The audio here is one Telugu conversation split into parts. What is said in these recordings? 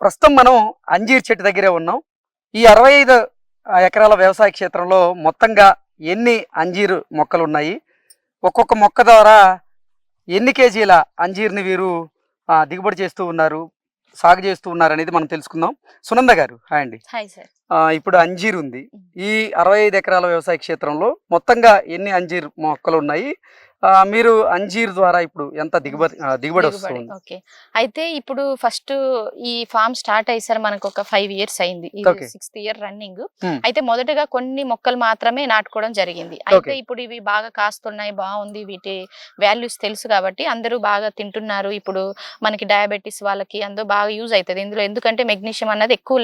ప్రస్తుతం మనం అంజీర్ చెట్టు దగ్గరే ఉన్నాం. ఈ అరవై ఐదు ఎకరాల వ్యవసాయ క్షేత్రంలో మొత్తంగా ఎన్ని అంజీరు మొక్కలు ఉన్నాయి ఒక్కొక్క మొక్క ద్వారా ఎన్ని కేజీల అంజీర్ని వీరు దిగుబడి చేస్తూ ఉన్నారు సాగు చేస్తూ ఉన్నారు అనేది మనం తెలుసుకుందాం. సునంద గారు హాయ్ అండి. ఇప్పుడు అంజీర్ ఉంది. ఈ అరవై ఐదు ఎకరాల వ్యవసాయ క్షేత్రంలో మొత్తంగా ఎన్ని అంజీర్ మొక్కలు ఉన్నాయి మీరు అంజీర్ ద్వారా ఇప్పుడు ఎంత దిగుబడి దిగుబడి వస్తుంది? ఓకే. అయితే ఇప్పుడు ఫస్ట్ ఈ ఫామ్ స్టార్ట్ అయ్యి సార్ మనకు ఒక ఫైవ్ ఇయర్స్ అయింది. Sixth year running. అయితే మొదటగా కొన్ని మొక్కలు మాత్రమే నాటుకోవడం జరిగింది. అయితే. ఇప్పుడు ఇవి బాగా కాస్తున్నాయి బాగుంది వీటి వాల్యూస్ తెలుసు కాబట్టి అందరూ బాగా తింటున్నారు. ఇప్పుడు మనకి డయాబెటీస్ వాళ్ళకి అందరూ బాగా యూజ్ అవుతుంది. ఇందులో ఎందుకంటే మెగ్నీషియం అన్నది ఎక్కువ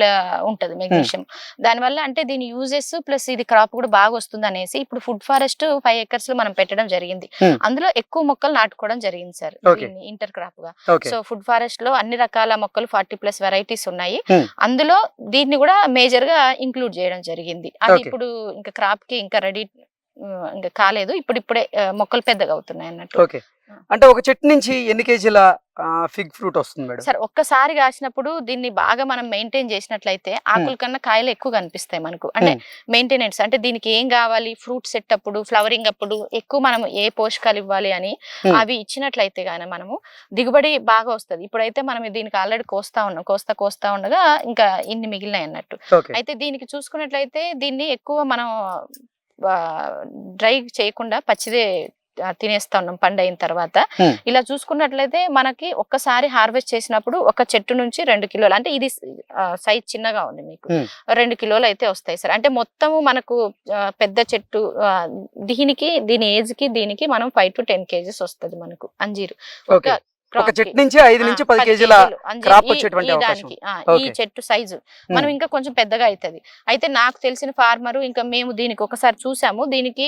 ఉంటది మెగ్నీషియం. దానివల్ల అంటే దీని యూజెస్ ప్లస్ ఇది క్రాప్ కూడా బాగా వస్తుంది అనేసి ఇప్పుడు ఫుడ్ ఫారెస్ట్ ఫైవ్ ఎకర్స్లో మనం పెట్టడం జరిగింది. అందులో ఎక్కువ మొక్కలు నాటుకోవడం జరిగింది సార్. ఇంటర్ క్రాప్గా. సో ఫుడ్ ఫారెస్ట్లో అన్ని రకాల మొక్కలు ఫార్టీ ప్లస్ వెరైటీస్ ఉన్నాయి. Hmm. అందులో దీన్ని కూడా మేజర్గా ఇంక్లూడ్ చేయడం జరిగింది. అది. ఇప్పుడు ఇంకా క్రాప్కి ఇంకా రెడీ ఇంకా కాలేదు. ఇప్పుడు ఇప్పుడే మొక్కలు పెద్దగా అవుతున్నాయి అన్నట్టు. అంటే ఒక చెట్టు నుంచి ఎన్ని కేజీల ఫిగ్ ఫ్రూట్ వస్తుంది మేడం? సరే ఒక్కసారి కాసినప్పుడు దీన్ని బాగా మనం మెయింటైన్ చేసినట్లయితే ఆకుల కన్నా కాయలు ఎక్కువ కనిపిస్తాయి మనకు. అంటే మెయింటెనెన్స్ అంటే దీనికి ఏం కావాలి? ఫ్రూట్ సెట్ అప్పుడు ఫ్లవరింగ్ అప్పుడు ఎక్కువ మనం ఏ పోషకాలు ఇవ్వాలి అని. అవి ఇచ్చినట్లయితే గానీ మనము దిగుబడి బాగా వస్తది. ఇప్పుడైతే మనం దీనికి ఆల్రెడీ కోస్తా ఉన్నాం కోస్తా కోస్తా ఉండగా ఇంకా ఇన్ని మిగిలినాయి అన్నట్టు. అయితే దీనికి చూసుకున్నట్లయితే దీన్ని ఎక్కువ మనం డ్రై చేయకుండా పచ్చిదే తినేస్తా ఉన్నాం పండు అయిన తర్వాత. ఇలా చూసుకున్నట్లయితే మనకి ఒక్కసారి హార్వెస్ట్ చేసినప్పుడు ఒక చెట్టు నుంచి రెండు కిలోలు అంటే ఇది సైజ్ చిన్నగా ఉంది మీకు. రెండు కిలోలు అయితే వస్తాయి సార్. అంటే మొత్తము మనకు పెద్ద చెట్టు దీనికి దీని ఏజ్కి దీనికి మనం ఫైవ్ టు టెన్ కేజీస్ వస్తుంది మనకు అంజీరు. crop ఒక. చెట్టు నుంచి ఐదు నుంచి పది కేజీల ఈ- వచ్చేటువంటి. దానికి, ఈ. చెట్టు సైజు మనం ఇంకా కొంచెం పెద్దగా అవుతుంది అయితే నాకు తెలిసిన ఫార్మర్ ఇంకా మేము దీనికి ఒకసారి చూసాము దీనికి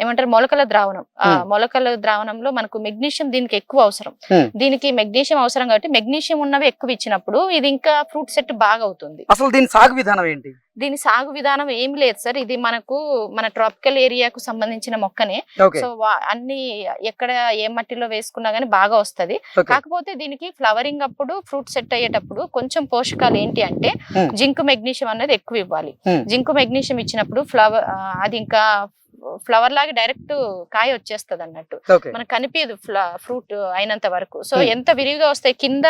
ఏమంటారు మొలకల ద్రావణం ఆ. మొలకల ద్రావణంలో మనకు మెగ్నీషియం దీనికి ఎక్కువ అవసరం. దీనికి మెగ్నీషియం అవసరం కాబట్టి మెగ్నీషియం ఉన్నవి ఎక్కువ ఇచ్చినప్పుడు ఇది ఇంకా ఫ్రూట్ సెట్ బాగా అవుతుంది అసలు దీని సాగు విధానం ఏంటి దీని సాగు విధానం ఏం లేదు సార్. ఇది మనకు మన ట్రాపికల్ ఏరియాకు సంబంధించిన మొక్కనే. సో అన్ని ఎక్కడ ఏ మట్టిలో వేసుకున్నా గానీ బాగా వస్తది. కాకపోతే దీనికి ఫ్లవరింగ్ అప్పుడు ఫ్రూట్ సెట్ అయ్యేటప్పుడు కొంచెం పోషకాలు ఏంటి అంటే Hmm. జింక్ మెగ్నీషియం అనేది ఎక్కువ ఇవ్వాలి. Hmm. జింక్ మెగ్నీషియం ఇచ్చినప్పుడు ఫ్లవర్ అది ఇంకా ఫ్లవర్ లాగా డైరెక్ట్ కాయ వచ్చేస్తది అన్నట్టు మనకు కనిపించదు ఫ్రూట్ అయినంత వరకు. So Hmm. ఎంత విరివిగా వస్తాయి కింద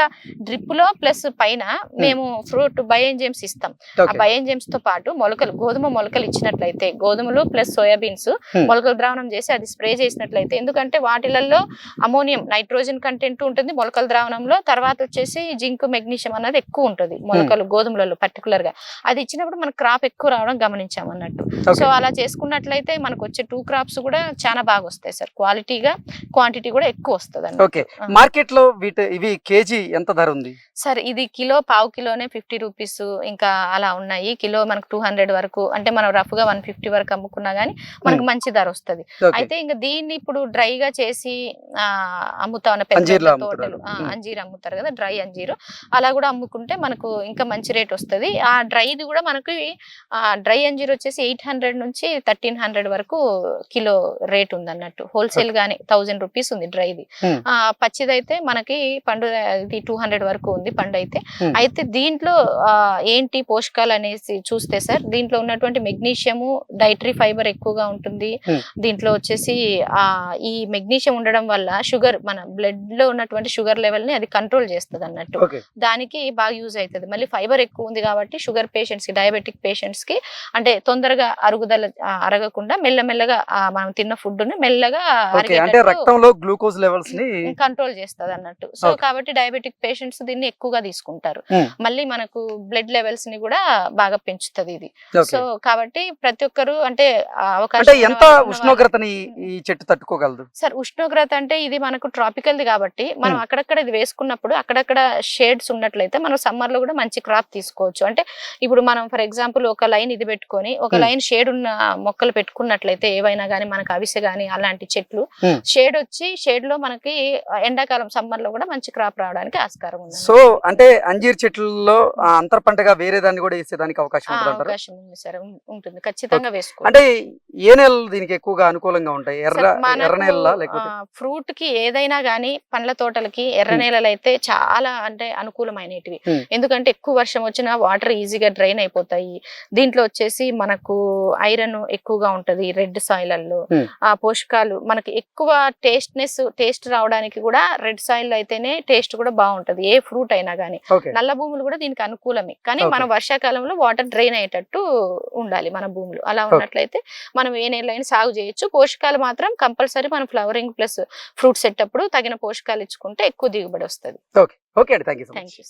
డ్రిప్లో ప్లస్ పైన మేము ఫ్రూట్ బయోఎంజైమ్స్ ఇస్తాం. ఆ బయోఎంజైమ్స్తో పాటు మొలకలు గోధుమ మొలకలు ఇచ్చినట్లయితే గోధుమలు ప్లస్ సోయాబీన్స్ Hmm. మొలకల ద్రావణం చేసి అది స్ప్రే చేసినట్లయితే ఎందుకంటే వాటిలలో అమోనియం నైట్రోజన్ కంటెంట్ ఉంటుంది మొలకల ద్రావణంలో. తర్వాత వచ్చేసి జింక్ మెగ్నీషియం అనేది ఎక్కువ ఉంటుంది మొలకలు గోధుమలలో పర్టికులర్గా. అది ఇచ్చినప్పుడు మన క్రాప్ ఎక్కువ రావడం గమనించాం అన్నట్టు సో అలా చేసుకున్నట్లయితే మనకు వచ్చే టూ క్రాప్స్ కూడా చాలా బాగా వస్తాయి సార్. క్వాలిటీగా క్వాంటిటీ కూడా ఎక్కువ వస్తుంది ఓకే. మార్కెట్లో వీటి ఇవి కేజీ ఎంత ధర ఉంది? సార్ ఇది కిలో పావు కిలోనే ఫిఫ్టీ రూపీస్ ఇంకా అలా ఉన్నాయి. కిలో మనకు టూ హండ్రెడ్ వరకు అంటే మనం రఫ్గా వన్ ఫిఫ్టీ వరకు అమ్ముకున్నా గానీ మనకు మంచి ధర వస్తది. అయితే ఇంకా దీన్ని ఇప్పుడు డ్రై గా చేసి అమ్ముతా ఉన్న పెద్ద. తోటలు. అంజీర్ అమ్ముతారు కదా డ్రై అంజీరు. అలా కూడా అమ్ముకుంటే మనకు ఇంకా మంచి రేట్ వస్తది. ఆ డ్రైది కూడా మనకి డ్రై అంజీర్ వచ్చేసి ఎయిట్ హండ్రెడ్ నుంచి థర్టీన్ హండ్రెడ్ వరకు కిలో రేట్ ఉంది అన్నట్టు హోల్సేల్ గానే థౌజండ్ రూపీస్ ఉంది డ్రైది పచ్చిదైతే మనకి పండు ఇది టూ హండ్రెడ్ వరకు ఉంది పండు అయితే. అయితే దీంట్లో ఏంటి పోషకాలు అనేసి చూస్తే సార్ దీంట్లో ఉన్నటువంటి మెగ్నీషియము డైటరీ ఫైబర్ ఎక్కువగా ఉంటుంది. దీంట్లో వచ్చేసి ఆ ఈ మెగ్నీషియం ఉండడం వల్ల షుగర్ మన బ్లడ్లో ఉన్నటువంటి షుగర్ లెవెల్ని అది కంట్రోల్ చేస్తుంది అన్నట్టు దానికి బాగా యూజ్ అవుతుంది మళ్ళీ ఫైబర్ ఎక్కువ ఉంది కాబట్టి షుగర్ పేషెంట్స్కి డయాబెటిక్ పేషెంట్స్కి అంటే తొందరగా అరుగుదల అరగకుండా మెల్లమెల్లగా మనం తిన్న ఫుడ్ని మెల్లగా అంటే రక్తంలో గ్లూకోజ్ లెవెల్స్ని కంట్రోల్ చేస్తుంది అన్నట్టు సో. కాబట్టి డయాబెటిక్ పేషెంట్స్ దీన్ని ఎక్కువగా తీసుకుంటారు. మళ్ళీ మనకు బ్లడ్ లెవెల్స్ని కూడా బాగా పెంచుతుంది ఇది సో కాబట్టి ప్రతి ఒక్కరు అంటే అవకాశం ఎంత ఉష్ణోగ్రతని ఈ చెట్టు తట్టుకోగలదు సార్ ఉష్ణోగ్రత అంటే ఇది మనకు ట్రాపికల్ ది కాబట్టి మనం. అక్కడక్కడ ఇది వేసుకున్నప్పుడు అక్కడక్కడ షేడ్స్ ఉన్నట్లయితే మనం సమ్మర్లో కూడా మంచి క్రాప్ తీసుకోవచ్చు అంటే ఇప్పుడు మనం ఫర్ ఎగ్జాంపుల్ ఒక లైన్ ఇది పెట్టుకొని ఒక. లైన్ షేడ్ ఉన్న మొక్కలు పెట్టుకున్నట్లయితే చూసుకున్నట్లయితే ఏవైనా కానీ మనకు అవిసె కానీ అలాంటి చెట్లు Hmm. షేడ్ వచ్చి షేడ్లో మనకి ఎండాకాలం సమ్మర్లో కూడా మంచి క్రాప్ రావడానికి ఆస్కారం ఉంది సో అంటే అంజీర్ చెట్లలో అంతర పంటగా వేరే దాన్ని కూడా వేసేదానికి అవకాశం అవకాశం ఉంది సార్ ఉంటుంది. ఖచ్చితంగా వేసుకో అంటే ఏ నెలలు దీనికి ఎక్కువగా అనుకూలంగా ఉంటాయి? ఎర్ర ఎర్ర లేకపోతే? ఫ్రూట్కి ఏదైనా గానీ పండ్ల తోటలకి ఎర్ర Hmm. నేలలు అయితే చాలా అంటే అనుకూలమైనటివి Hmm. ఎందుకంటే ఎక్కువ వర్షం వచ్చినా వాటర్ ఈజీగా డ్రైన్ అయిపోతాయి. దీంట్లో వచ్చేసి మనకు ఐరన్ ఎక్కువగా ఉంటది రెడ్ సాయిలల్లో. ఆ పోషకాలు మనకి ఎక్కువ టేస్ట్నెస్ టేస్ట్ రావడానికి కూడా రెడ్ సాయిల్ అయితేనే టేస్ట్ కూడా బాగుంటది ఏ ఫ్రూట్ అయినా గానీ. ఓకే. నల్ల భూములు కూడా దీనికి అనుకూలమే. కానీ. మన వర్షాకాలంలో వాటర్ డ్రైన్ అయ్యేటట్టు ఉండాలి మన భూములు. అలా ఉన్నట్లయితే మనం ఏ నెలైనా సాగు చేయొచ్చు. పోషకాలు మాత్రం కంపల్సరీ మనం ఫ్లవరింగ్ ప్లస్ ఫ్రూట్ సెట్ అప్పుడు తగిన పోషకాలు ఇచ్చుకుంటే ఎక్కువ దిగుబడి వస్తుంది. ఓకే. మచ్. Thank you